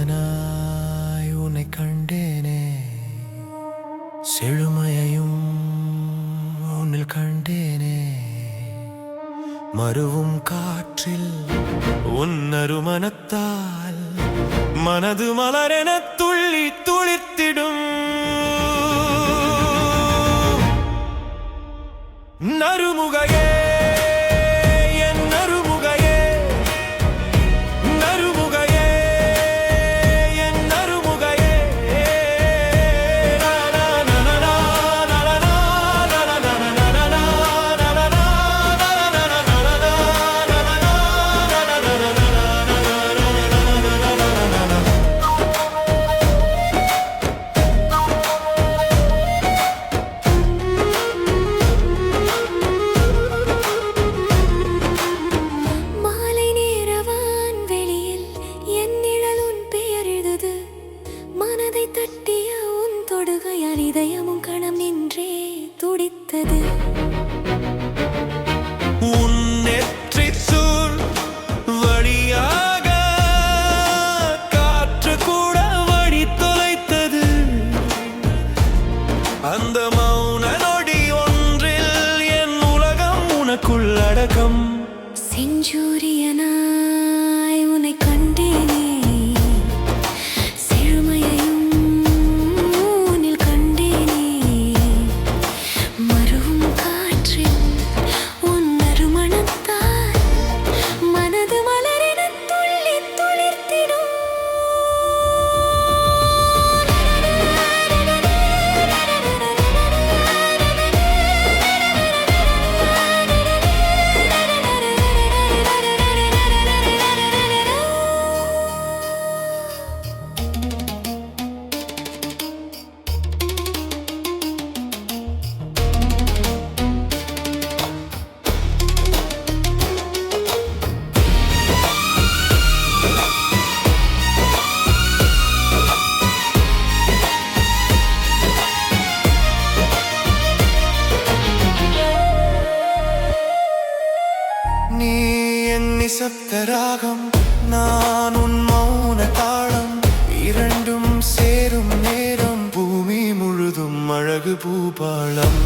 செஞ்சூரியனாய் உன்னை கண்டேனே செழுமையையும் உன்னில் கண்டேனே மறுவும் காற்றில் உன்னரு மனத்தால் மனது மலரென துள்ளி துளிர்த்திடும். நறுமுகையே தட்டிய உன் தொடுகையால் இதயமும் கணம் நின்றே துடித்தது. அந்த மௌன நொடி ஒன்றில் என் உலகம் உனக்குள் அடக்கம். செஞ்சூரியனாய் நீ என் நிசப்த ராகம் நான் உன் மௌன தாளம். இரண்டும் சேரும் நேரம் பூமி முழுதும் அழகு பூபாளம்.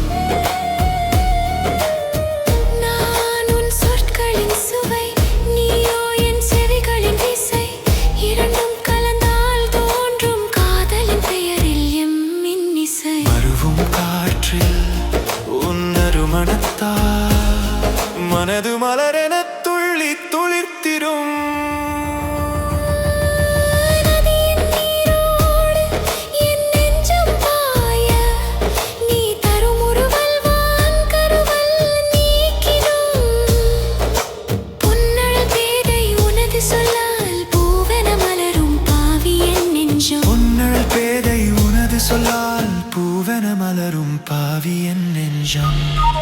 நான் பாவி என் நெஞ்சம்.